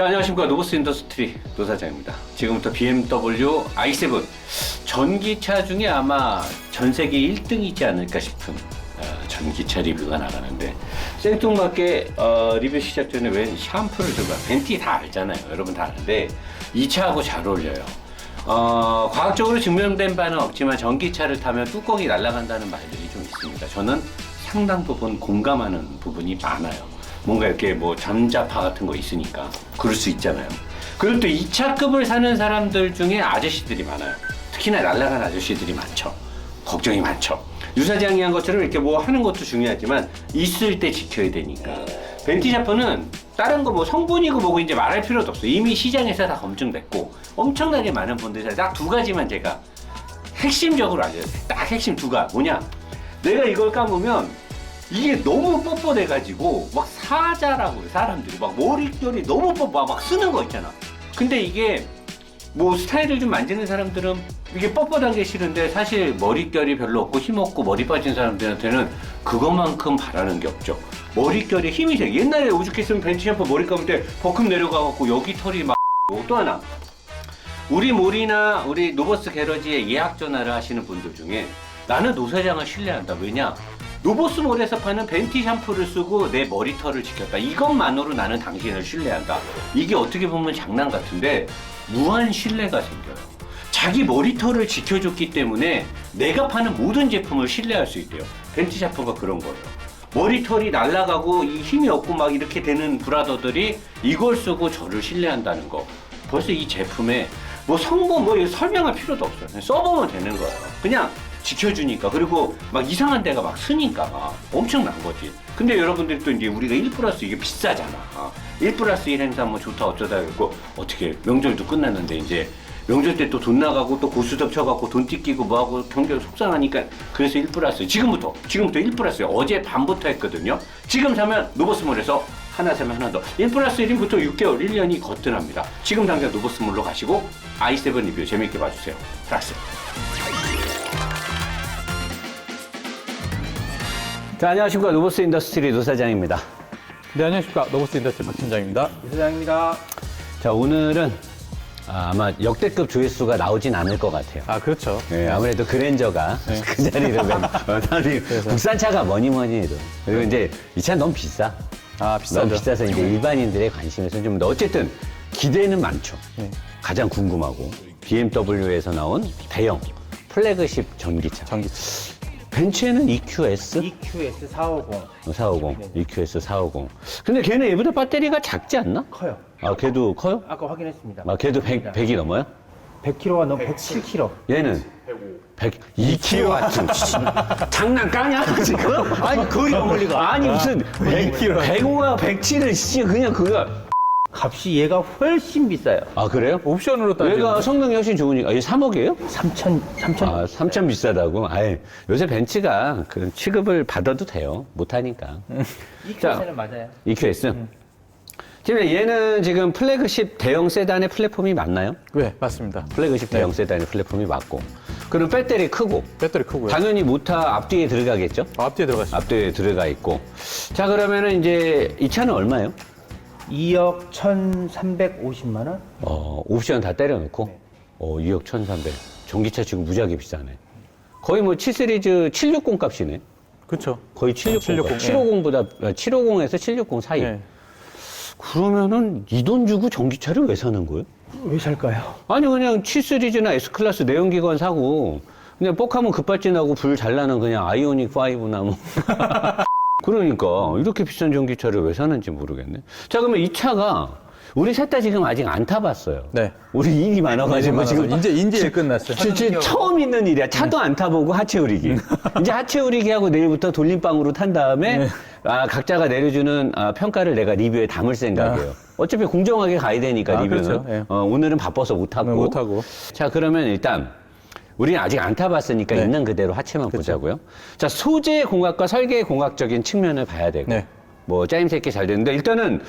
자, 안녕하십니까. 노보스 인더스트리 노사장입니다. 지금부터 BMW i7 전기차 중에 아마 전 세계 1등이지 않을까 싶은 어, 전기차 리뷰가 나가는데 생뚱맞게 어, 리뷰 시작 전에 웬 샴푸를 들고 와. 벤티 다 알잖아요. 여러분 다 아는데 이 차하고 잘 어울려요. 어, 과학적으로 증명된 바는 없지만 전기차를 타면 뚜껑이 날아간다는 말들이 좀 있습니다. 저는 상당 부분 공감하는 부분이 많아요. 뭔가 이렇게 뭐 잠자파 같은 거 있으니까 그럴 수 있잖아요. 그리고 또 2차급을 사는 사람들 중에 아저씨들이 많아요. 특히나 날라간 아저씨들이 많죠. 걱정이 많죠. 유사장이 한 것처럼 이렇게 뭐 하는 것도 중요하지만 있을 때 지켜야 되니까. 벤티 샤프는 다른 거 뭐 성분이고 뭐고 이제 말할 필요도 없어. 이미 시장에서 다 검증됐고 엄청나게 많은 분들이 딱두 가지만 제가 핵심적으로 알려드릴게요. 딱 핵심 두 가. 뭐냐? 내가 이걸 감으면 이게 너무 뻣뻣해가지고 막 사자라고 해, 사람들이 막 머릿결이 너무 뻣뻣 막, 막 쓰는 거 있잖아. 근데 이게 뭐 스타일을 좀 만지는 사람들은 이게 뻣뻣한 게 싫은데 사실 머릿결이 별로 없고 힘 없고 머리 빠진 사람들한테는 그것만큼 바라는 게 없죠. 머릿결에 힘이 돼. 옛날에 오죽했으면 벤치 샴푸 머리 감을 때 버금 내려가갖고 여기 털이 막 또 하나 우리 몰이나 우리 노버스 게러지에 예약 전화를 하시는 분들 중에 나는 노사장을 신뢰한다. 왜냐? 노버스 몰에서 파는 벤티 샴푸를 쓰고 내 머리털을 지켰다. 이것만으로 나는 당신을 신뢰한다. 이게 어떻게 보면 장난 같은데 무한 신뢰가 생겨요. 자기 머리털을 지켜줬기 때문에 내가 파는 모든 제품을 신뢰할 수 있대요. 벤티 샴푸가 그런 거예요. 머리털이 날아가고 이 힘이 없고 막 이렇게 되는 브라더들이 이걸 쓰고 저를 신뢰한다는 거. 벌써 이 제품에 뭐 성분 뭐 설명할 필요도 없어요. 써보면 되는 거예요. 그냥 지켜주니까 그리고 막 이상한 데가 막 쓰니까 막 엄청난 거지. 근데 여러분들이 또 이제 우리가 1 플러스 이게 비싸잖아. 어. 1 플러스 1 행사 뭐 좋다 어쩌다 그러고 어떻게 명절도 끝났는데 이제 명절 때 또 돈 나가고 또 고수섭 쳐갖고 돈 띠끼고 뭐하고 경제가 속상하니까 그래서 1 플러스 지금부터 지금부터 1 플러스 어제 밤부터 했거든요. 지금 사면 노버스몰에서 하나 사면 하나 더. 1 플러스 1인 부터 6개월, 1년이 거뜬합니다. 지금 당장 노버스몰로 가시고 i7 리뷰 재밌게 봐주세요. 플러스. 자, 안녕하십니까. 노버스 인더스트리 노 사장입니다. 네, 안녕하십니까. 노버스 인더스트리 박 팀장입니다. 이사장입니다. 자, 오늘은 아, 아마 역대급 조회수가 나오진 않을 것 같아요. 아, 그렇죠. 네, 아무래도 그랜저가 네. 그 자리를 맨, 어, 사람이 국산차가 뭐니 뭐니 해도. 그리고 이제 이 차 너무 비싸. 아, 비싸죠. 너무 비싸서 이제 일반인들의 관심에서 좀, 어쨌든 기대는 많죠. 네. 가장 궁금하고 BMW에서 나온 대형 플래그십 전기차. 전기차. 벤츠에는 EQS EQS 450 450, EQS 450. 근데 걔는 얘보다 배터리가 작지 않나? 커요. 아, 걔도 커요? 아까 확인했습니다. 아, 걔도 100, 100이 넘어요? 100kg가 넘 107kg. 얘는 100, 2kW. 장난 까냐, 지금? 아니, 거의 넘을 리가. 아니, 무슨 100, 105가 107을 씨, 그냥 그거. 값이 얘가 훨씬 비싸요. 아, 그래요? 옵션으로 따지면 얘가 성능이 훨씬 좋으니까. 얘 3억이에요? 3천 3천 아, 3천 비싸다고? 아예 요새 벤츠가 그 취급을 받아도 돼요. 못하니까. EQS는 맞아요. EQS. 지금 얘는 지금 플래그십 대형 세단의 플랫폼이 맞나요? 네, 맞습니다. 플래그십 대형 세단의 플랫폼이 맞고. 그리고 배터리 크고. 배터리 크고요. 당연히 모터 앞뒤에 들어가겠죠? 아, 앞뒤에 들어가시죠. 앞뒤에 들어가 있고. 자, 그러면은 이제 이 차는 얼마예요? 2억 1,350만 원? 어, 옵션 다 때려놓고. 어, 2억 1,300. 전기차 지금 무지하게 비싸네. 거의 뭐 7시리즈 760 값이네. 그렇죠. 거의 760. 760, 750보다, 750에서 760 사이. 네. 그러면은 이 돈 주고 전기차를 왜 사는 거예요? 왜 살까요? 아니, 그냥 7시리즈나 S클래스 내연기관 사고, 그냥 뻑하면 급발진하고 불 잘 나는 그냥 아이오닉 5나 뭐. 그러니까, 이렇게 비싼 전기차를 왜 사는지 모르겠네. 자, 그러면 이 차가, 우리 셋 다 지금 아직 안 타봤어요. 네. 우리 일이 많아가지고 지금. 이제 인제 일 끝났어요. 지- 지- 처음 있는 일이야. 차도 안 타보고 하체 우리기. 이제 하체 우리기 하고 내일부터 돌림방으로 탄 다음에 아, 각자가 내려주는 아, 평가를 내가 리뷰에 담을 생각이에요. 어차피 공정하게 가야 되니까 아, 리뷰는. 그렇죠. 예. 어, 오늘은 바빠서 못 타고. 네, 못 타고. 자 그러면 일단 우리는 아직 안 타봤으니까 네. 있는 그대로 하체만 보자고요. 자 소재 공학과 설계 공학적인 측면을 봐야 되고. 네. 뭐 짜임새 있게 잘 되는데 일단은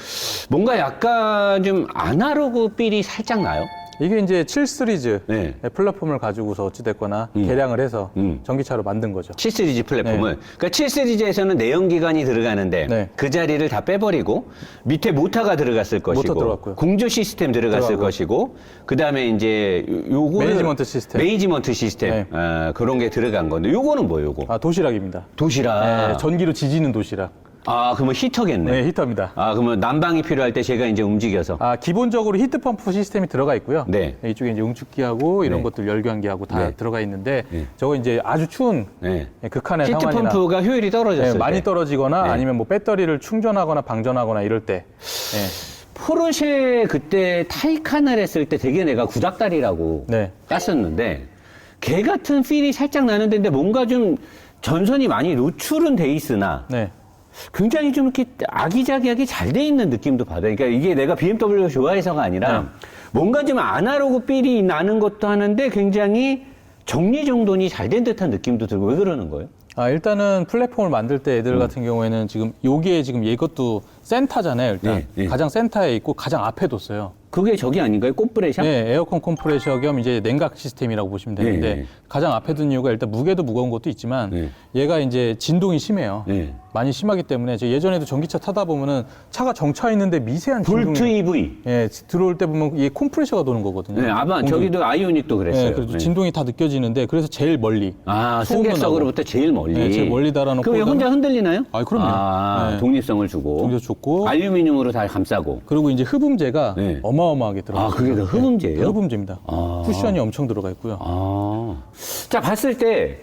뭔가 약간 좀 아날로그 필이 살짝 나요. 이게 이제 7 시리즈 네. 플랫폼을 가지고서 어찌됐거나 음. 개량을 해서 음. 전기차로 만든 거죠. 7 시리즈 플랫폼을. 그러니까 7 시리즈에서는 내연기관이 들어가는데 네. 그 자리를 다 빼버리고 밑에 모터가 들어갔을 것이고 들어갔고요. 공조 시스템 들어갔을 들어가고요. 것이고 그 다음에 이제 요- 요거는 매니지먼트 시스템. 매니지먼트 시스템 네. 아, 그런 게 들어간 건데 요거는 뭐예요, 요거? 아, 도시락입니다. 도시락. 네, 전기로 지지는 도시락. 아, 그러면 히터겠네. 네, 히터입니다. 아, 그러면 난방이 필요할 때 제가 이제 움직여서. 아, 기본적으로 히트 펌프 시스템이 들어가 있고요. 네. 이쪽에 이제 응축기하고 이런 네. 것들 열교환기하고 다 네. 들어가 있는데 네. 저거 이제 아주 추운 네. 극한의 히트 상황이나 펌프가 효율이 떨어졌을 네, 많이 때. 떨어지거나 네. 아니면 뭐 배터리를 충전하거나 방전하거나 이럴 때 네. 포르쉐 그때 타이칸을 했을 때 되게 내가 구닥다리라고 네. 깠었는데 개 같은 필이 살짝 나는데 뭔가 좀 전선이 많이 노출은 돼 있으나 네. 굉장히 좀 이렇게 아기자기하게 잘 돼 있는 느낌도 받아요. 그러니까 이게 내가 BMW를 좋아해서가 아니라 네. 뭔가 좀 아날로그 필이 나는 것도 하는데 굉장히 정리정돈이 잘 된 듯한 느낌도 들고 왜 그러는 거예요? 아, 일단은 플랫폼을 만들 때 음. 애들 같은 경우에는 지금 요게 지금 이것도 센터잖아요, 일단. 네, 네. 가장 센터에 있고 가장 앞에 뒀어요. 그게 저기 아닌가요? 꽃브레샤? 네, 에어컨 컴프레셔 겸 이제 냉각 시스템이라고 보시면 되는데 네. 가장 앞에 둔 이유가 일단 무게도 무거운 것도 있지만 네. 얘가 이제 진동이 심해요. 네. 많이 심하기 때문에 저 예전에도 전기차 타다 보면은 차가 정차 있는데 미세한 진동이 볼트 EV. 예, 들어올 때 보면 이게 컴프레셔가 도는 거거든요. 네, 아마 공중에. 저기도 아이오닉도 그랬어요. 예, 그래서 네. 진동이 다 느껴지는데 그래서 제일 멀리. 아, 소음도 승객석으로부터 제일 멀리. 네, 제일 멀리 달아놓고 그럼 얘 혼자 흔들리나요? 아, 그럼요. 아, 네. 독립성을 주고. 독립 좋고 알루미늄으로 다 감싸고. 그리고 이제 흡음재가 네. 어마어마하게 들어가요. 아, 그게 다 흡음재예요? 흡음재입니다. 아. 쿠션이 엄청 들어가 있고요. 아. 자, 봤을 때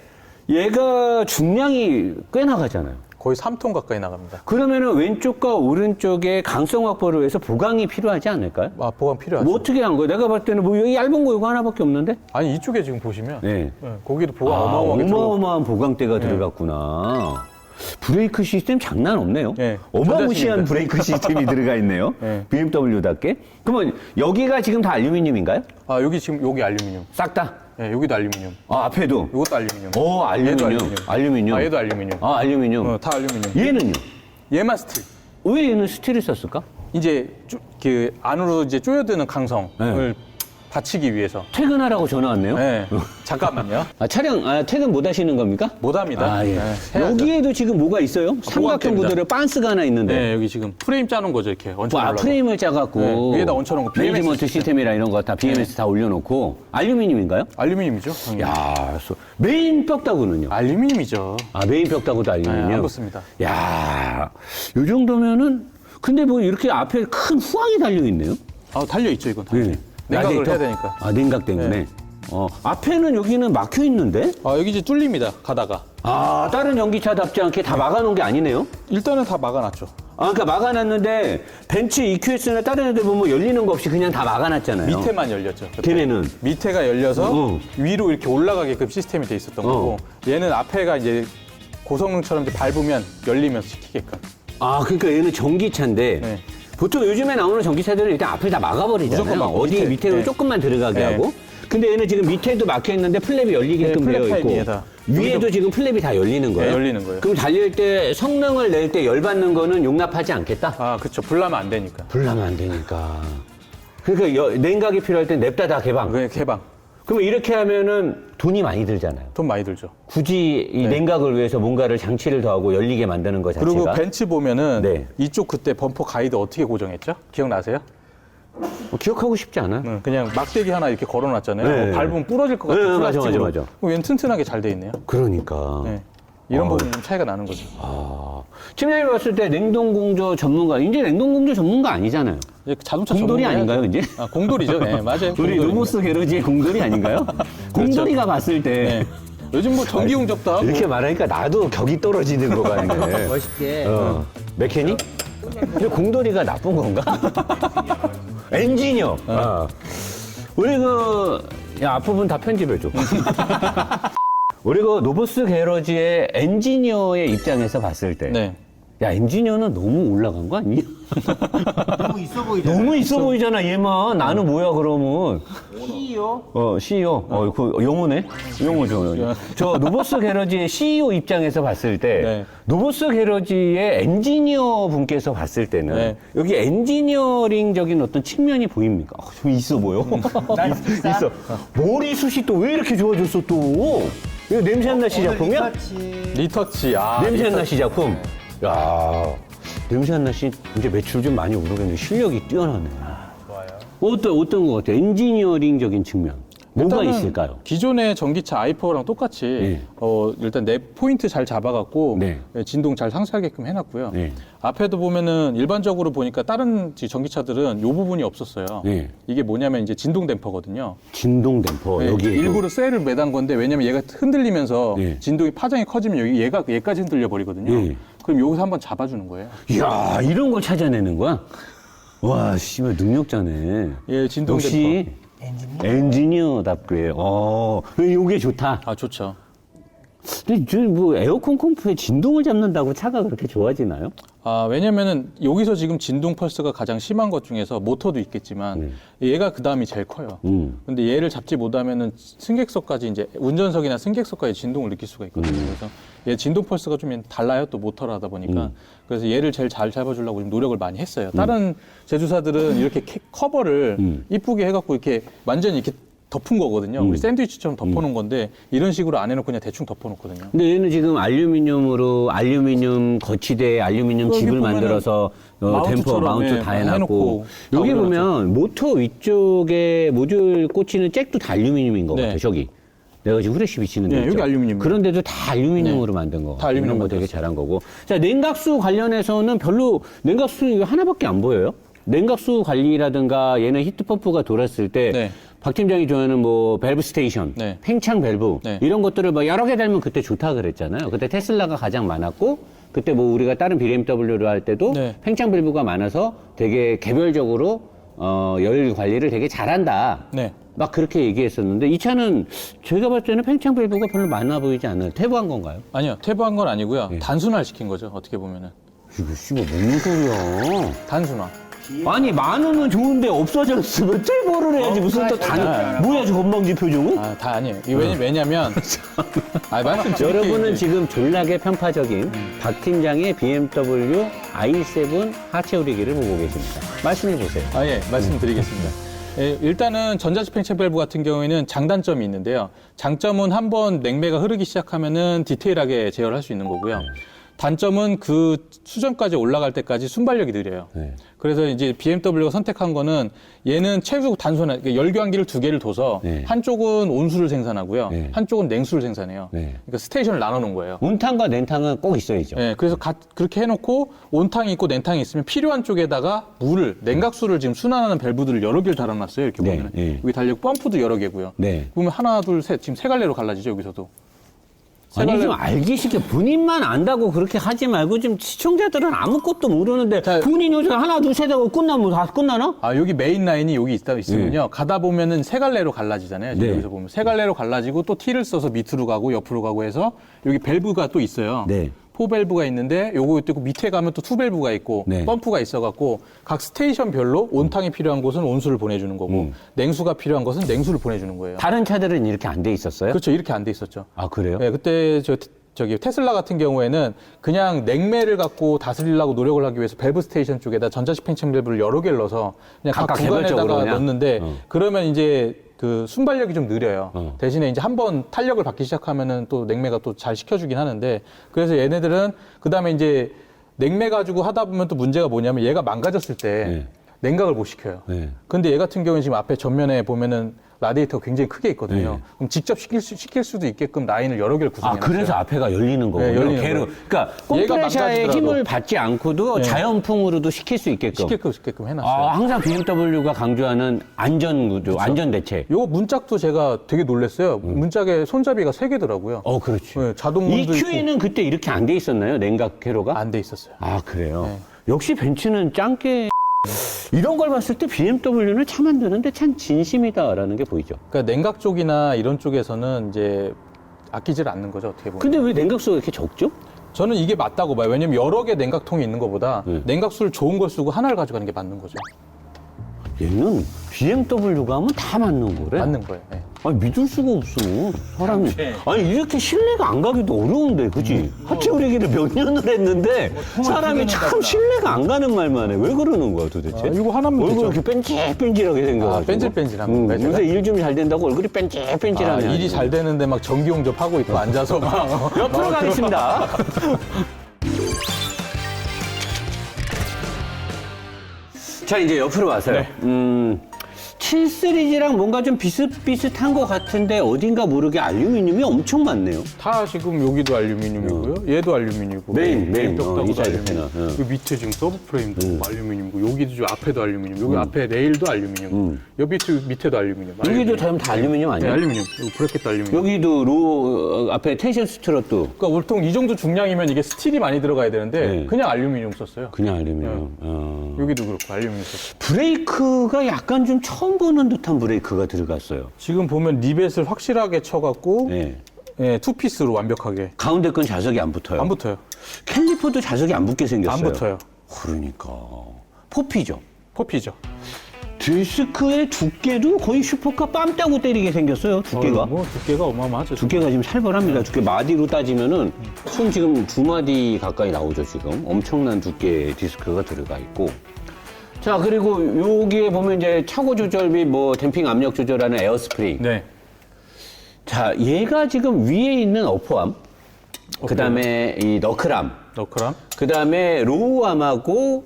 얘가 중량이 꽤 나가잖아요. 거의 3톤 가까이 나갑니다. 그러면은 왼쪽과 오른쪽에 강성 확보를 위해서 보강이 필요하지 않을까요? 아, 보강 필요하죠. 뭐 어떻게 한 거예요? 내가 봤을 때는 뭐 여기 얇은 거 이거 하나밖에 없는데? 아니 이쪽에 지금 보시면 네. 예, 거기도 보강 아, 어마어마하게 들어가. 어마어마한 보강대가 들어갔구나. 브레이크 시스템 장난 없네요. 네, 어마무시한 전자식입니다. 브레이크 시스템이 들어가 있네요. 네. BMW답게. 그러면 여기가 지금 다 알루미늄인가요? 아 여기 지금 여기 알루미늄. 싹 다? 예, 여기도 알루미늄. 아, 앞에도? 이것도 알루미늄. 오, 알루미늄. 얘도 알루미늄. 알루미늄. 아 얘도 알루미늄. 아, 알루미늄. 어, 다 알루미늄. 얘는요? 얘만 스틸. 왜 얘는 스틸을 썼을까? 이제 쪼, 그 안으로 이제 쪼여드는 강성을 네. 받치기 위해서. 퇴근하라고 전화 왔네요? 네. 잠깐만요. 아, 촬영, 아, 퇴근 못 하시는 겁니까? 못 합니다. 아, 예. 네, 해야죠. 여기에도 지금 뭐가 있어요? 삼각형 보강대입니다. 구도로 빤스가 하나 있는데. 네, 여기 지금 프레임 짜놓은 거죠 이렇게 뭐, 아, 얹혀놓으려고. 프레임을 짜갖고. 네, 위에다 얹혀놓은 거, BMS 매니지먼트 시스템이라 이런 거 다 BMS 다 올려놓고. 알루미늄인가요? 알루미늄이죠. 당연히. 야, 소- 메인 뼈다구는요? 알루미늄이죠. 아, 메인 뼈다구도 네, 알루미늄? 안 붙습니다. 야, 요 정도면은, 근데 뭐 이렇게 앞에 큰 후황이 달려 있네요? 아 달려 있죠 이건. 당연히. 네. 냉각을 라디에이터? 해야 되니까. 아, 냉각 때문에. 네. 어, 앞에는 여기는 막혀 있는데? 아 여기 이제 뚫립니다. 가다가. 아, 다른 전기차답지 않게 다 막아놓은 게 아니네요? 일단은 다 막아놨죠. 아, 그러니까 막아놨는데 벤츠 EQS나 다른 애들 보면 열리는 거 없이 그냥 다 막아놨잖아요. 밑에만 열렸죠. 걔네는 밑에가 열려서 어. 위로 이렇게 올라가게끔 시스템이 돼 있었던 어. 거고 얘는 앞에가 이제 고성능처럼 이제 밟으면 열리면서 시키게끔. 아, 그러니까 얘는 전기차인데 네. 보통 요즘에 나오는 전기차들은 일단 앞을 다 막아버리잖아요. 막고, 어디 밑에. 밑에, 로 네. 조금만 들어가게 네. 하고. 근데 얘는 지금 밑에도 막혀 있는데 플랩이 열리게끔 네, 되어 있고. 위에도 지금 플랩이 다 열리는 거예요. 네, 열리는 거예요. 그럼 달릴 때 성능을 낼 때 열받는 거는 용납하지 않겠다. 아 그쵸. 불나면 안 되니까. 불나면 안 되니까. 그러니까 여- 냉각이 필요할 때 냅다 다 개방. 그게 개방. 그러면 이렇게 하면은 돈이 많이 들잖아요. 돈 많이 들죠. 굳이 이 냉각을 위해서 뭔가를 장치를 더하고 열리게 만드는 것 자체가 그리고 벤츠 보면은 네. 이쪽 그때 범퍼 가이드 어떻게 고정했죠? 기억나세요? 뭐 기억하고 싶지 않아. 응, 그냥 막대기 하나 이렇게 걸어놨잖아요. 네. 뭐 밟으면 부러질 것 같은 네, 맞아, 플라스틱으로. 맞아, 맞아. 그럼 얘는 튼튼하게 잘 돼 있네요. 그러니까. 네. 이런 어. 부분 좀 차이가 나는 거죠. 아. 팀장님 봤을 때 냉동 공조 전문가, 이제 냉동 공조 전문가 아니잖아요. 이제 자동차 공돌이 전문가 아닌가요. 이제? 아, 공돌이죠. 네, 맞아요. 우리 공돌입니다. 로보스 게러지의 공돌이 아닌가요? 공돌이가 봤을 때 네. 요즘 뭐 전기 용접도 하고 이렇게 말하니까 나도 격이 떨어지는 것 같네. 멋있게. 어. 메케닉? 근데 공돌이가 나쁜 건가? 엔지니어. 어. 우리 그, 야, 앞부분 다 편집해줘. 우리 그 노보스 게러지의 엔지니어의 입장에서 봤을 때. 네. 야, 엔지니어는 너무 올라간 거 아니야? 너무 있어 보이잖아요. 너무 있어 보이잖아 얘만. 나는 뭐야 그러면. CEO? 어 CEO. 어, 그 영어네. 영어죠. 저 노보스 게러지의 CEO 입장에서 봤을 때 네. 노보스 게러지의 엔지니어 분께서 봤을 때는 네. 여기 엔지니어링적인 어떤 측면이 보입니까? 어, 좀 있어 보여. 있어. 머리숱이 또 왜 이렇게 좋아졌어 또? 이거 냄새 안 나시 작품이야? 리터치. 아, 냄새 안 리터치. 나시 작품. 야 냄새 안 나시 이제 매출 좀 많이 오르겠네. 실력이 뛰어나네. 좋아요. 어떤 어떤 것 같아요? 엔지니어링적인 측면. 뭐가 일단은 있을까요? 기존의 전기차 i4랑 똑같이 네. 어, 일단 내 포인트 잘 잡아갖고 네. 예, 진동 잘 상쇄하게끔 해놨고요. 네. 앞에도 보면은 일반적으로 보니까 다른 지- 전기차들은 이 부분이 없었어요. 네. 이게 뭐냐면 이제 진동 댐퍼거든요. 진동 댐퍼 네, 여기 일부러 셀을 매단 건데 왜냐면 얘가 흔들리면서 네. 진동이 파장이 커지면 여기 얘가 얘까지 흔들려 버리거든요. 네. 그럼 여기서 한번 잡아주는 거예요. 이야 이런 걸 찾아내는 거야? 와 씨발 능력자네. 예, 진동 역시 엔지니어 답게. 어, 이게 좋다. 아 좋죠. 근데 저뭐 에어컨 컴프에 진동을 잡는다고 차가 그렇게 좋아지나요? 아, 왜냐면은 여기서 지금 진동 펄스가 가장 심한 것 중에서 모터도 있겠지만 얘가 그 다음이 제일 커요. 음. 근데 얘를 잡지 못하면은 승객석까지 이제 운전석이나 승객석까지 진동을 느낄 수가 있거든요. 음. 그래서 얘 진동 펄스가 좀 달라요. 또 모터를 하다 보니까. 그래서 얘를 제일 잘 잡아주려고 지금 노력을 많이 했어요. 다른 제조사들은 이렇게 캐- 커버를 음. 이쁘게 해갖고 이렇게 완전히 이렇게 덮은 거거든요. 음. 우리 샌드위치처럼 덮어놓은 건데 이런 식으로 안 해놓고 그냥 대충 덮어놓거든요. 근데 얘는 지금 알루미늄으로 알루미늄 거치대 알루미늄 여기 집을 보면은 만들어서 어, 댐퍼 마운트처럼, 마운트 예, 다 해놓고 다 여기 올려놨죠. 보면 모터 위쪽에 모듈 꽂히는 잭도 다 알루미늄인 것 네. 같아 저기 내가 지금 후레쉬 비치는 데 네, 있죠? 여기 알루미늄이에요. 그런데도 다 알루미늄으로 만든 거 다 알루미늄 이런 거 되게 만들었어요. 잘한 거고 자 냉각수 관련해서는 별로 냉각수 이거 하나밖에 안 보여요 냉각수 관리라든가 얘는 히트펌프가 돌았을 때 네. 박 팀장이 좋아하는 뭐 밸브 스테이션, 네. 팽창 밸브 네. 이런 것들을 뭐 여러 개 달면 그때 좋다 그랬잖아요. 그때 테슬라가 가장 많았고 그때 뭐 우리가 다른 BMW를 할 때도 네. 팽창 밸브가 많아서 되게 개별적으로 어, 열 관리를 되게 잘한다. 네. 막 그렇게 얘기했었는데 이 차는 제가 봤을 때는 팽창 밸브가 별로 많아 보이지 않아요. 퇴보한 건가요? 아니요, 퇴보한 건 아니고요. 예. 단순화 시킨 거죠. 어떻게 보면은 이거 씨발 무슨 소리야? 단순화. 아니 많으면 좋은데 없어졌으면 퇴보를 해야지 무슨 또 단 뭐야 저 건방지 표정은? 아, 다 아니에요. 이 왜냐, 왜냐면 아, 말씀 드릴게요. 여러분은 이제. 지금 졸라게 편파적인 박 팀장의 BMW i7 하체오리기를 보고 계십니다. 말씀해 보세요. 아, 예, 말씀드리겠습니다. 예, 일단은 전자집행체 밸브 같은 경우에는 장단점이 있는데요. 장점은 한번 냉매가 흐르기 시작하면은 디테일하게 제어를 할수 있는 거고요. 단점은 그 수준까지 올라갈 때까지 순발력이 느려요. 네. 그래서 이제 BMW가 선택한 거는 얘는 최소 단순한 그러니까 열교환기를 두 개를 둬서 네. 한쪽은 온수를 생산하고요. 네. 한쪽은 냉수를 생산해요. 네. 그러니까 스테이션을 나눠 놓은 거예요. 온탕과 냉탕은 꼭 있어야죠. 예, 그래서 가- 그렇게 해놓고 온탕이 있고 냉탕이 있으면 필요한 쪽에다가 물을 냉각수를 지금 순환하는 밸브들을 여러 개를 달아놨어요. 이렇게 네, 보면 네. 여기 달력 펌프도 여러 개고요. 네. 보면 하나, 둘, 셋 지금 세 갈래로 갈라지죠 여기서도. 세 아니 좀 알기 쉽게 본인만 안다고 그렇게 하지 말고 지금 시청자들은 아무것도 모르는데 자, 본인이 요새 하나 둘셋 하고 끝나면 다 끝나나? 아 여기 메인 라인이 여기 있다 있으면요 가다 보면은 세 갈래로 갈라지잖아요. 지금 네. 여기서 보면 세 갈래로 갈라지고 또 T를 써서 밑으로 가고 옆으로 가고 해서 여기 밸브가 또 있어요. 네. 포 밸브가 있는데 요거 있고 밑에 가면 또 투 밸브가 있고 네. 펌프가 있어갖고 각 스테이션별로 온탕이 필요한 곳은 온수를 보내주는 거고 음. 냉수가 필요한 것은 냉수를 보내주는 거예요. 다른 차들은 이렇게 안 돼 있었어요? 그렇죠 이렇게 안 돼 있었죠. 아 그래요? 네, 그때 저 저기 테슬라 같은 경우에는 그냥 냉매를 갖고 다스리려고 노력을 하기 위해서 밸브 스테이션 쪽에다 전자식 팽창 밸브를 여러 개를 넣어서 그냥 각, 각각 개별적으로 구간에다가 그냥? 넣는데 어. 그러면 이제 그 순발력이 좀 느려요. 어. 대신에 이제 한 번 탄력을 받기 시작하면은 또 냉매가 또 잘 식혀주긴 하는데 그래서 얘네들은 그 다음에 이제 냉매 가지고 하다 보면 또 문제가 뭐냐면 얘가 망가졌을 때 네. 냉각을 못 시켜요. 네. 근데 얘 같은 경우는 지금 앞에 전면에 보면은 라디에이터가 굉장히 크게 있거든요. 네. 그럼 직접 시킬, 수, 시킬 수도 있게끔 라인을 여러 개를 아 구성해 그래서 앞에가 열리는 거군요. 네, 열리는. 거예요. 그러니까 망가지더라도. 힘을 받지 않고도 네. 자연풍으로도 시킬 수 있게끔. 시게끔 시게끔 해놨어요. 아, 항상 BMW가 강조하는 안전 구조, 안전 대책. 요 문짝도 제가 되게 놀랐어요. 문짝에 손잡이가 세 개더라고요. 어, 그렇지. 네, 있고 EQ에는 그때 이렇게 안 돼 있었나요? 냉각 회로가? 안 돼 있었어요. 아, 그래요? 네. 역시 벤츠는 짱게 이런 걸 봤을 때 BMW는 차 만드는데 참 진심이다라는 게 보이죠. 그러니까 냉각 쪽이나 이런 쪽에서는 이제 아끼질 않는 거죠 어떻게 보면. 근데 왜 냉각수가 이렇게 적죠? 저는 이게 맞다고 봐요. 왜냐면 여러 개 냉각통이 있는 것보다 네. 냉각수를 좋은 걸 쓰고 하나를 가져가는 게 맞는 거죠. 얘는 BMW가 하면 다 맞는 거래. 맞는 거예요. 네. 아니 믿을 수가 없어 사람이. 아니 이렇게 신뢰가 안 가기도 어려운데 그지 하체 브레이크를 몇 년을 했는데 사람이 참 신뢰가 안 가는 말만 해 왜 그러는 거야 도대체? 아, 이거 하나면 얼굴 되죠. 이렇게 뺀질뺀질하게 생겨가지고. 아, 뺀질뺀질한 음, 건가요, 요새 일좀 잘 된다고 얼굴이 뺀질뺀질하네 아, 일이 잘 되는데 막 전기용접 하고 있고 앉아서 막. 옆으로 가겠습니다 자 이제 옆으로 와서요 네. 음, 7 시리즈랑 뭔가 좀 비슷비슷한 것 같은데 어딘가 모르게 알루미늄이 엄청 많네요 다 지금 여기도 알루미늄이고요. 얘도 알루미늄이고. 메인, 메인. 어, 이 사이드 알루미늄. 패널, 어. 그 밑에 지금 서브 프레임도 알루미늄이고 여기도 지금 앞에도 알루미늄. 여기 앞에 레일도 알루미늄. 음. 여기 밑에, 밑에도 알루미늄. 여기도 알루미늄. 다, 다 알루미늄 네, 아니에요? 알루미늄. 여기 브래켓도 알루미늄. 여기도 로 어, 앞에 텐션 스트럿도 그러니까 보통 이 정도 중량이면 이게 스틸이 많이 들어가야 되는데 네. 그냥 알루미늄 썼어요. 그냥 알루미늄. 어. 여기도 그렇고 알루미늄 썼어요. 브레이크가 약간 좀 처음 보는 듯한 브레이크가 들어갔어요. 지금 보면 리벳을 확실하게 쳐갖고 네. 예, 투피스로 완벽하게 가운데 건 자석이 안 붙어요. 안 붙어요. 캘리퍼도 자석이 안 붙게 생겼어요. 안 붙어요. 그러니까 포피죠. 포피죠. 디스크의 두께도 거의 슈퍼카 빰 따고 때리게 생겼어요. 두께가. 어, 뭐 두께가 어마어마하죠. 두께가 지금 살벌합니다. 두께 마디로 따지면은 손 지금 두 마디 가까이 나오죠, 지금. 엄청난 두께의 디스크가 들어가 있고. 자, 그리고 여기에 보면 이제 차고 조절 및뭐 댐핑 압력 조절하는 에어스프링. 네. 자, 얘가 지금 위에 있는 어퍼암. 그 다음에 이 너클암. 너크람, 그 다음에 로우암하고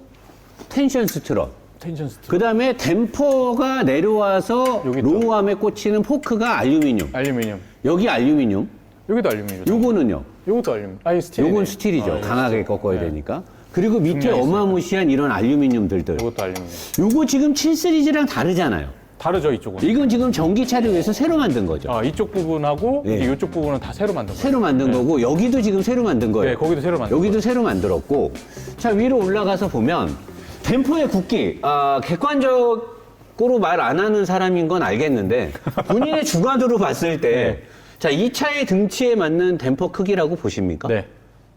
텐션 스트럿. 텐션 스트. 그 다음에 댐퍼가 내려와서 여기 있다. 로우암에 꽂히는 포크가 알루미늄. 알루미늄. 여기 알루미늄. 여기도 알루미늄. 요거는요. 요것도 알루미늄. 아니 스틸. 요건 스틸이죠. 강하게 꺾어야 네. 되니까. 그리고 밑에. 어마무시한 이런 알루미늄들들. 요것도 알루미늄. 요거 지금 7 시리즈랑 다르잖아요. 다르죠 이쪽은. 이건 지금 전기차를 위해서 새로 만든 거죠. 아 이쪽 부분하고 예. 이제 이쪽 부분은 다 새로 만든 거예요. 새로 만든 거고 여기도 지금 새로 만든 거예요. 네, 거기도 새로 만든 여기도 새로 만들었고 자 위로 올라가서 보면 댐퍼의 굵기 아, 객관적으로 말 안 하는 사람인 건 알겠는데 본인의 주관으로 봤을 때 네. 자, 이 차의 등치에 맞는 댐퍼 크기라고 보십니까? 네.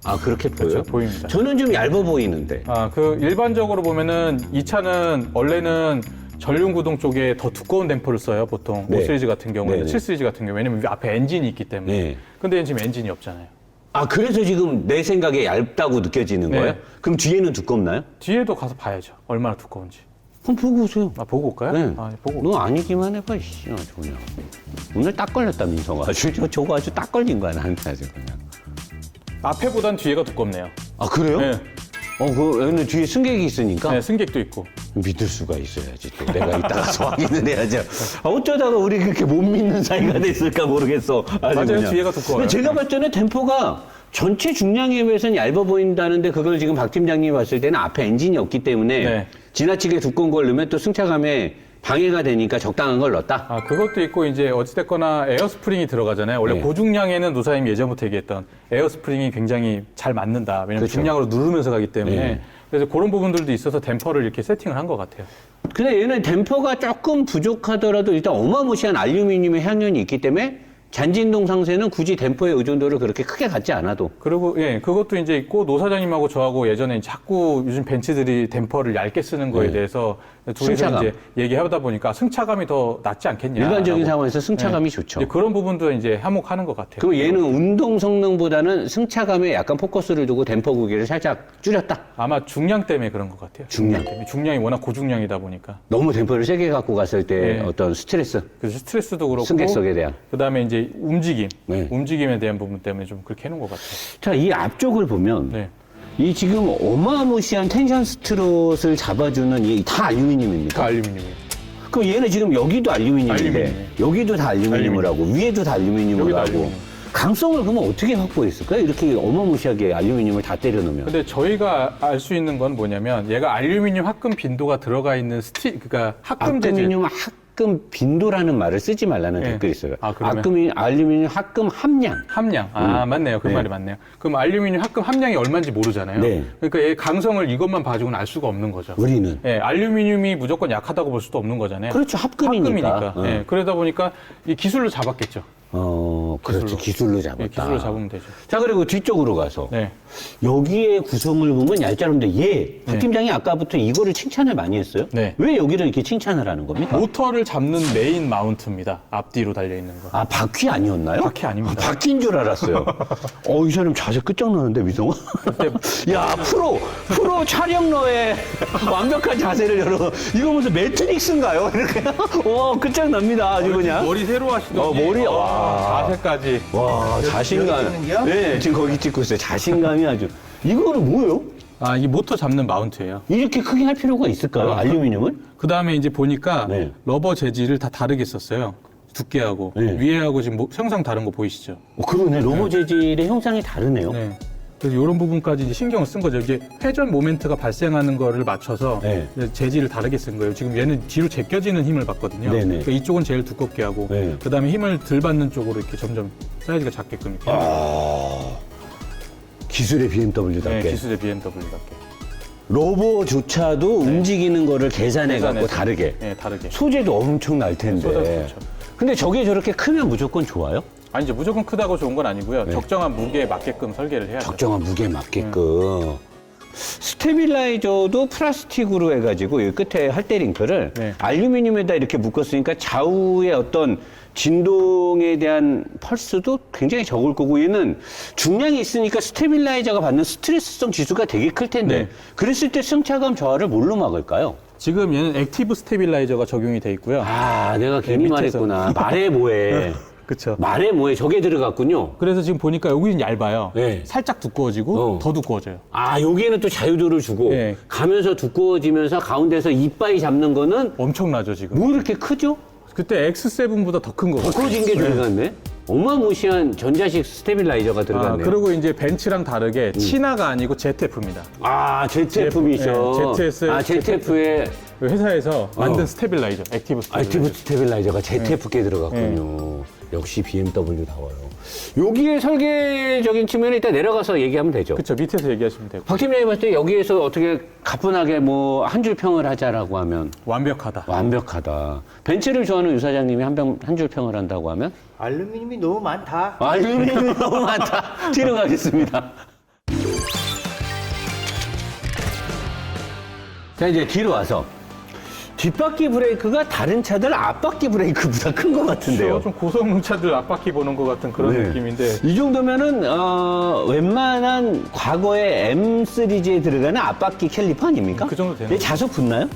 아, 그렇게 보여요? 그렇죠, 보입니다. 저는 좀 얇아 보이는데. 아, 그 일반적으로 보면은 이 차는 원래는 전륜 구동 쪽에 더 두꺼운 댐퍼를 써요, 보통. 네. 5 시리즈 같은 경우에는, 네, 네. 7 시리즈 같은 경우 왜냐면 앞에 엔진이 있기 때문에. 네. 근데 지금 엔진이 없잖아요. 아, 그래서 지금 내 생각에 얇다고 느껴지는 네. 거예요? 그럼 뒤에는 두껍나요? 뒤에도 가서 봐야죠. 얼마나 두꺼운지. 그럼 보고 오세요. 아, 보고 올까요? 네. 아, 보고. 너 아니기만 해봐, 씨. 아주 그냥. 오늘 딱 걸렸다, 민서가. 아주, 저, 저거 아주 딱 걸린 거야, 나한테 아주 그냥. 앞에보단 뒤에가 두껍네요. 아, 그래요? 네. 어, 그, 근데 뒤에 승객이 있으니까 네, 승객도 있고. 믿을 수가 있어야지. 또 내가 이따 가서 확인을 해야죠. 아, 어쩌다가 우리 그렇게 못 믿는 사이가 됐을까 모르겠어. 아주 맞아요, 뒤에가 두꺼워요. 근데 제가 봤을 때는 템포가 전체 중량에 비해서는 얇아 보인다는데 그걸 지금 박 팀장님이 봤을 때는 앞에 엔진이 없기 때문에 네. 지나치게 두꺼운 걸 넣으면 또 승차감에 방해가 되니까 적당한 걸 넣었다. 아, 그것도 있고, 이제 어찌됐거나 에어스프링이 들어가잖아요. 원래 네. 고중량에는 노사님이 예전부터 얘기했던 에어스프링이 굉장히 잘 맞는다. 왜냐면 그렇죠. 중량으로 누르면서 가기 때문에. 네. 그래서 그런 부분들도 있어서 댐퍼를 이렇게 세팅을 한 것 같아요. 근데 얘는 댐퍼가 조금 부족하더라도 일단 어마무시한 알루미늄의 향연이 있기 때문에 잔진동 상세는 굳이 댐퍼의 의존도를 그렇게 크게 갖지 않아도 그리고 예 그것도 이제 있고 노 사장님하고 저하고 예전에 자꾸 요즘 벤츠들이 댐퍼를 얇게 쓰는 거에 네. 대해서 둘이서 승차감. 이제 얘기하다 보니까 승차감이 더 낫지 않겠냐. 일반적인. 상황에서 승차감이 네. 좋죠. 이제 그런 부분도 이제 한몫하는 것 같아요. 그럼 얘는 운동 성능보다는 승차감에 약간 포커스를 두고 댐퍼 구기를 살짝 줄였다. 아마 중량 때문에 그런 것 같아요. 중량. 때문에 중량이 워낙 고중량이다 보니까 너무 댐퍼를 세게 갖고 갔을 때 네. 어떤 스트레스, 그래서 스트레스도 그렇고 승객석에 대한. 그다음에 이제 움직임, 네. 움직임에 대한 부분 때문에 좀 그렇게 해놓은 것 같아요. 자, 이 앞쪽을 보면 네. 이 지금 어마무시한 텐션 스트롯을 잡아주는 이 다 알루미늄입니까? 다 알루미늄이에요. 그럼 얘는 지금 여기도 알루미늄인데 알루미늄이에요. 여기도 다 알루미늄을 하고 위에도 다 알루미늄을 여기도 하고 알루미늄. 강성을 그러면 어떻게 확보했을까요? 이렇게 어마무시하게 알루미늄을 다 때려 넣으면. 근데 저희가 알 수 있는 건 뭐냐면 얘가 알루미늄 합금 빈도가 들어가 있는 스티 그러니까 합금 재질 알루미늄 합 금 빈도라는 말을 쓰지 말라는 예. 댓글이 있어요. 아, 그러면? 알루미늄, 알루미늄 합금 함량. 함량. 아, 맞네요. 그 네. 말이 맞네요. 그럼 알루미늄 합금 함량이 얼마인지 모르잖아요. 네. 그러니까 얘 강성을 이것만 봐주고는 알 수가 없는 거죠. 우리는. 예, 알루미늄이 무조건 약하다고 볼 수도 없는 거잖아요. 그렇죠. 합금이니까. 합금이니까. 어. 예, 그러다 보니까 이 기술로 잡았겠죠. 어, 어, 그렇지. 기술로 잡았다. 네, 기술로 잡으면 되죠. 자, 그리고 뒤쪽으로 가서. 네. 여기에 구성을 보면 얄짤한데 얘, 박 네. 팀장이 아까부터 이거를 칭찬을 많이 했어요. 네. 왜 여기를 이렇게 칭찬을 하는 겁니까? 모터를 잡는 메인 마운트입니다. 앞뒤로 달려 있는 거. 아, 바퀴 아니었나요? 바퀴 아닙니다. 아, 바퀴인 줄 알았어요. 어, 이 사람 자세 끝장나는데, 미성아? 야, 프로, 프로 촬영러의 완벽한 자세를 여러분. 이거 무슨 매트릭스인가요? 이렇게. 와, 끝장납니다. 아주 그냥. 머리 새로 하시더니 어, 머리, 와. 아, 자세까지. 와, 자신감. 찍는겨? 네, 지금 거기 찍고 있어요. 자신감이 아주. 이거는 뭐예요? 아, 이 모터 잡는 마운트예요. 이렇게 크게 할 필요가 있을까요? 알루미늄을? 그 다음에 이제 보니까 네. 러버 재질을 다 다르게 썼어요. 두께하고 네. 위에하고 지금 뭐- 형상 다른 거 보이시죠? 어, 그러네. 로버 재질의 형상이 다르네요. 네. 그래서 이런 부분까지 이제 신경을 쓴 거죠. 이게 회전 모멘트가 발생하는 거를 맞춰서 네. 이제 재질을 다르게 쓴 거예요. 지금 얘는 뒤로 제껴지는 힘을 받거든요. 네네. 그러니까 이쪽은 제일 두껍게 하고 네. 그다음에 힘을 덜 받는 쪽으로 이렇게 점점 사이즈가 작게끔 이렇게. 아, 기술의 BMW답게. 네, 기술의 BMW답게. 로버조차도 움직이는 거를 계산해 갖고 계산해서. 다르게. 네, 다르게. 소재도 엄청 날 텐데. 소재도 그렇죠. 근데 저게 저렇게 크면 무조건 좋아요? 아니 이제 무조건 크다고 좋은 건 아니고요. 네. 적정한 무게에 맞게끔 설계를 해야죠. 적정한 무게에 맞게끔. 스테빌라이저도 플라스틱으로 해가지고 이 끝에 할때링크를 네. 알루미늄에다 이렇게 묶었으니까 좌우의 어떤 진동에 대한 펄스도 굉장히 적을 거고 얘는 중량이 있으니까 스테빌라이저가 받는 스트레스성 지수가 되게 클 텐데 네. 그랬을 때 승차감 저하를 뭘로 막을까요? 지금 얘는 액티브 스테빌라이저가 적용이 돼 있고요. 아 내가 괜히 밑에서. 말했구나 말해 뭐해 그렇죠. 말해 뭐해 저게 들어갔군요 그래서 지금 보니까 여기는 얇아요. 네. 살짝 두꺼워지고 어. 더 두꺼워져요. 아 여기에는 또 자유도를 주고 네. 가면서 두꺼워지면서 가운데서 이빨이 잡는 거는 엄청나죠 지금. 뭐 이렇게 크죠? 그때 X7보다 더 큰 거거든요. 더 커진 게 들어갔네. 어마무시한 전자식 스테빌라이저가 아, 들어갔네. 요 그리고 이제 벤츠랑 다르게 치나가 아니고 ZF입니다. 아, ZF이죠. 네, ZS. 아, ZF의 회사에서 만든 어. 스테빌라이저, 액티브 스테빌라이저. 알티브 스테빌라이저가 ZF께 들어갔군요. 역시 BMW다워요. 여기에 설계적인 측면에 일단 내려가서 얘기하면 되죠. 그렇죠. 밑에서 얘기하시면 되고. 박 팀장이 봤을 때 여기에서 어떻게 가뿐하게 뭐 한 줄 평을 하자라고 하면 완벽하다. 완벽하다. 벤츠를 좋아하는 유 사장님이 한줄 평을 한다고 하면 알루미늄이 너무 많다. 알루미늄이 너무 많다. 뒤로 가겠습니다. 자, 이제 뒤로 와서. 뒷바퀴 브레이크가 다른 차들 앞바퀴 브레이크보다 큰 것 같은데요. 좀 고성능 차들 앞바퀴 보는 것 같은 그런 네. 느낌인데 이 정도면은, 어, 웬만한 과거의 M 시리즈에 들어가는 앞바퀴 캘리퍼 아닙니까? 그 정도 되는 얘 자석 붙나요?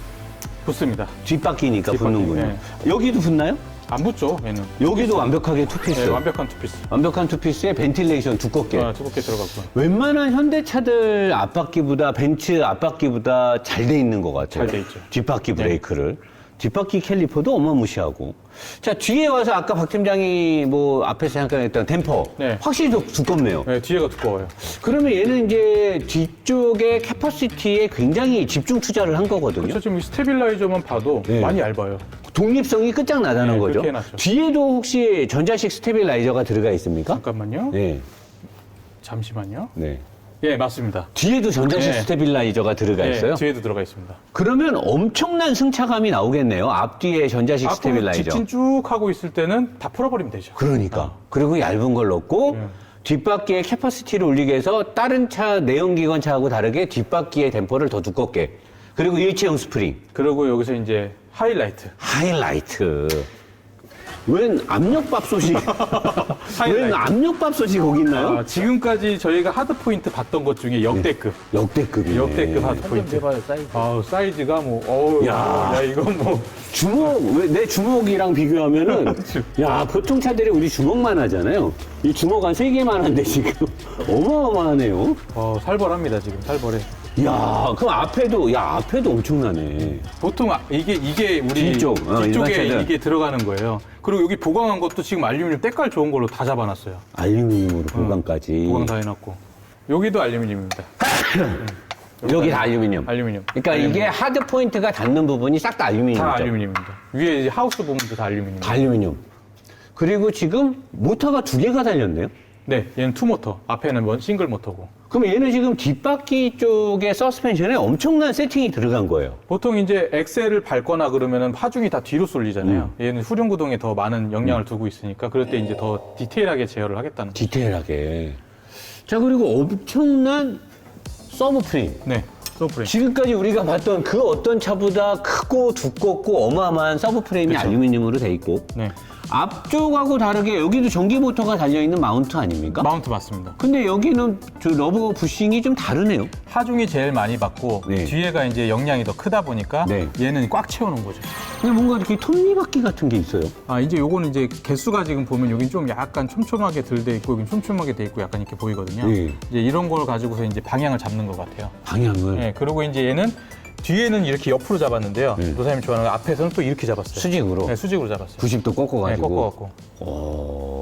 붙습니다. 뒷바퀴니까 뒷바퀴, 붙는군요. 네. 여기도 붙나요? 안 붙죠, 얘는. 여기도 완벽하게 투피스. 네, 완벽한 투피스. 완벽한 투피스에 벤틸레이션 두껍게. 아, 두껍게 들어갔고. 웬만한 현대차들 앞바퀴보다 벤츠 앞바퀴보다 잘 돼 있는 것 같아요. 잘 돼 있죠. 뒷바퀴 브레이크를. 뒷바퀴 캘리퍼도 어마무시하고. 자, 뒤에 와서 아까 박 팀장이 뭐 앞에서 잠깐 했던 댐퍼. 네. 확실히 더 두껍네요. 네, 뒤에가 두꺼워요. 그러면 얘는 이제 뒤쪽의 캐퍼시티에 굉장히 집중 투자를 한 거거든요. 그렇죠. 지금 이 스테빌라이저만 봐도 네. 많이 얇아요. 독립성이 끝장나다는 네, 거죠. 뒤에도 혹시 전자식 스테빌라이저가 들어가 있습니까? 잠깐만요. 네. 잠시만요. 네. 예, 맞습니다. 뒤에도 전자식 네. 스테빌라이저가 들어가 네, 있어요? 뒤에도 들어가 있습니다. 그러면 엄청난 승차감이 나오겠네요. 앞뒤에 전자식 앞으로 스테빌라이저. 직진 쭉 하고 있을 때는 다 풀어버리면 되죠. 그러니까. 그리고 얇은 걸 넣고 네. 뒷바퀴의 캐퍼시티를 올리게 해서 다른 차 내연기관 차하고 다르게 뒷바퀴의 댐퍼를 더 두껍게. 그리고 일체형 스프링. 그리고 여기서 이제 하이라이트. 하이라이트. 웬 압력밥솥이 웬. 압력밥솥이 거기 있나요? 아, 지금까지 저희가 하드 포인트 봤던 것 중에 역대급. 역대급이네. 역대급 하드 좀 포인트. 해봐요, 사이즈. 아우, 사이즈가 뭐, 어우, 야. 야, 이건 뭐. 주먹, 왜 내 주먹이랑 비교하면은, 야, 보통 차들이 우리 주먹만 하잖아요. 이 주먹 한 세 개만 한데 지금 어마어마하네요. 어, 살벌합니다, 지금, 살벌해. 야, 그럼 앞에도, 야, 앞에도 엄청나네. 보통 아- 이게, 이게 우리 뒤쪽, 어, 뒤쪽에 일반 차들. 이게 들어가는 거예요. 그리고 여기 보강한 것도 지금 알루미늄 때깔 좋은 걸로 다 잡아놨어요. 알루미늄으로 보강까지. 보강 다 해놨고. 여기도 알루미늄입니다. 여기 다 알루미늄. 알루미늄. 그러니까 알루미늄. 이게 하드 포인트가 닿는 부분이 싹 다 알루미늄이죠. 다 알루미늄입니다. 위에 이제 하우스 부분도 다 알루미늄. 다 알루미늄. 그리고 지금 모터가 두 개가 달렸네요. 네, 얘는 투 모터. 앞에는 원 싱글 모터고. 그럼 얘는 지금 뒷바퀴 쪽에 서스펜션에 엄청난 세팅이 들어간 거예요. 보통 이제 엑셀을 밟거나 그러면은 하중이 다 뒤로 쏠리잖아요. 얘는 후륜 구동에 더 많은 영향을 두고 있으니까 그럴 때 이제 더 디테일하게 제어를 하겠다는 거죠. 디테일하게. 자, 그리고 엄청난 서브 프레임. 네, 서프레임. 지금까지 우리가 봤던 그 어떤 차보다 크고 두껍고 어마어마한 서브 프레임이 알루미늄으로 돼 있고 네, 앞쪽하고 다르게 여기도 전기 모터가 달려 있는 마운트 아닙니까? 마운트 맞습니다. 근데 여기는 저 러버 부싱이 좀 다르네요. 하중이 제일 많이 받고 네. 뒤에가 이제 영향이 더 크다 보니까 네. 얘는 꽉 채우는 거죠. 근데 뭔가 이렇게 톱니바퀴 같은 게 있어요. 아 이제 요거는 이제 개수가 지금 보면 여긴 좀 약간 촘촘하게 들돼 있고 여긴 촘촘하게 돼 있고 약간 이렇게 보이거든요. 네. 이제 이런 걸 가지고서 이제 방향을 잡는 것 같아요. 방향을 네, 그리고 이제 얘는 뒤에는 이렇게 옆으로 잡았는데요. 네. 노사님이 좋아하는 거 앞에서는 또 이렇게 잡았어요. 수직으로 네, 수직으로 잡았어요. 90도 네, 꺾어가지고. 꺾어갖고. 어...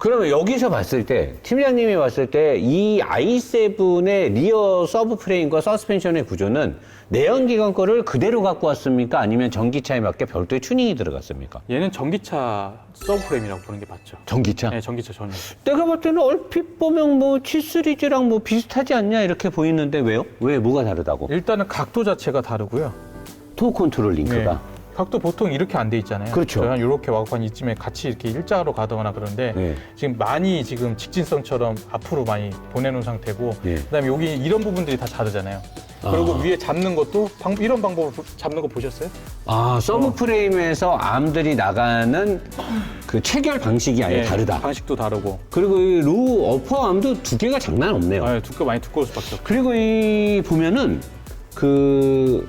그러면 여기서 봤을 때 팀장님이 봤을 때 이 i7의 리어 서브 프레임과 서스펜션의 구조는 내연기관 거를 그대로 갖고 왔습니까? 아니면 전기차에 맞게 별도의 튜닝이 들어갔습니까? 얘는 전기차 서브프레임이라고 보는 게 맞죠. 전기차? 네, 전기차 전용. 내가 봤을 때는 얼핏 보면 뭐 7시리즈랑 뭐 비슷하지 않냐 이렇게 보이는데 왜요? 왜 뭐가 다르다고? 일단은 각도 자체가 다르고요. 토 컨트롤 네. 링크가 각도 보통 이렇게 안 돼 있잖아요. 그렇죠. 한 이렇게 한 이쯤에 같이 이렇게 일자로 가거나 그런데 네. 지금 많이 지금 직진성처럼 앞으로 많이 보내놓은 상태고 네. 그다음에 여기 이런 부분들이 다 다르잖아요. 그리고 위에 잡는 것도 방- 이런 방법으로 잡는 거 보셨어요? 아 서브 프레임에서 암들이 나가는 그 체결 방식이 아예 네, 다르다. 방식도 다르고 그리고 이루 어퍼 암도 두 개가 장난 없네요. 아, 두께 많이 두꺼울 수밖에 없고. 그리고 이 보면은 그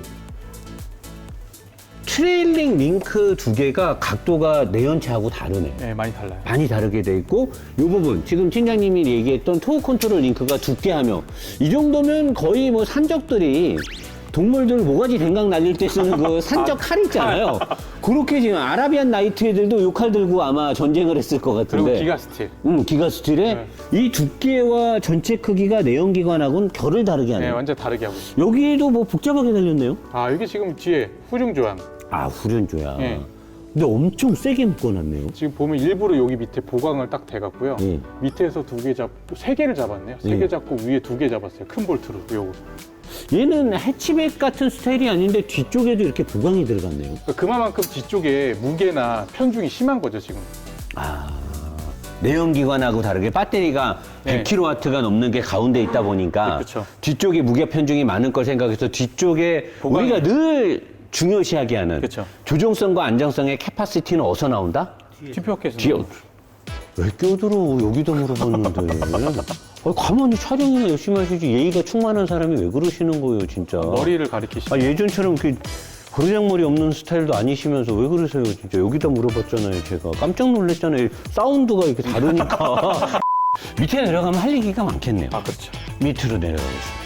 트레일링 링크 두 개가 각도가 내연차하고 다르네요. 네, 많이 달라요. 많이 다르게 돼 있고 이 부분 지금 팀장님이 얘기했던 토어 컨트롤 링크가 두께하며 이 정도면 거의 뭐 산적들이 동물들 모가지 댕강 날릴 때 쓰는 그 산적 칼 있잖아요. 그렇게 지금 아라비안 나이트 애들도 요 칼 들고 아마 전쟁을 했을 것 그리고 같은데. 기가 스틸. 음, 기가 스틸에 네. 이 두께와 전체 크기가 내연기관하고는 결을 다르게 네, 하네요. 완전 다르게 하고 있어요. 여기도 뭐 복잡하게 달렸네요. 아, 여기 지금 뒤에 후륜 조향. 아, 후륜조야. 네. 근데 엄청 세게 묶어놨네요. 지금 보면 일부러 여기 밑에 보강을 딱 대갖고요. 네. 밑에서 두 개 잡고 세 개를 잡았네요. 세 네. 개 잡고 위에 두 개 잡았어요. 큰 볼트로 요거. 얘는 해치백 같은 스타일이 아닌데 뒤쪽에도 이렇게 보강이 들어갔네요. 그러니까 그만큼 뒤쪽에 무게나 편중이 심한 거죠 지금. 아, 내연기관하고 다르게 배터리가 네. 100kW가 넘는 게 가운데 있다 보니까 그쵸. 뒤쪽에 무게 편중이 많은 걸 생각해서 뒤쪽에 보강이- 우리가 늘 중요시하게 하는 그쵸. 조종성과 안정성의 캐파시티는 어디서 나온다? TPO께서 뒤에. 왜 껴들어? 여기다 물어봤는데. 아니, 가만히 촬영이나 열심히 하시지. 예의가 충만한 사람이 왜 그러시는 거예요 진짜? 머리를 가리키시고. 아, 예전처럼 그 고르장머리 없는 스타일도 아니시면서 왜 그러세요 진짜? 여기다 물어봤잖아요 제가. 깜짝 놀랐잖아요. 사운드가 이렇게 다르니까. 밑에 내려가면 할 얘기가 많겠네요. 아 그렇죠. 밑으로 내려가겠습니다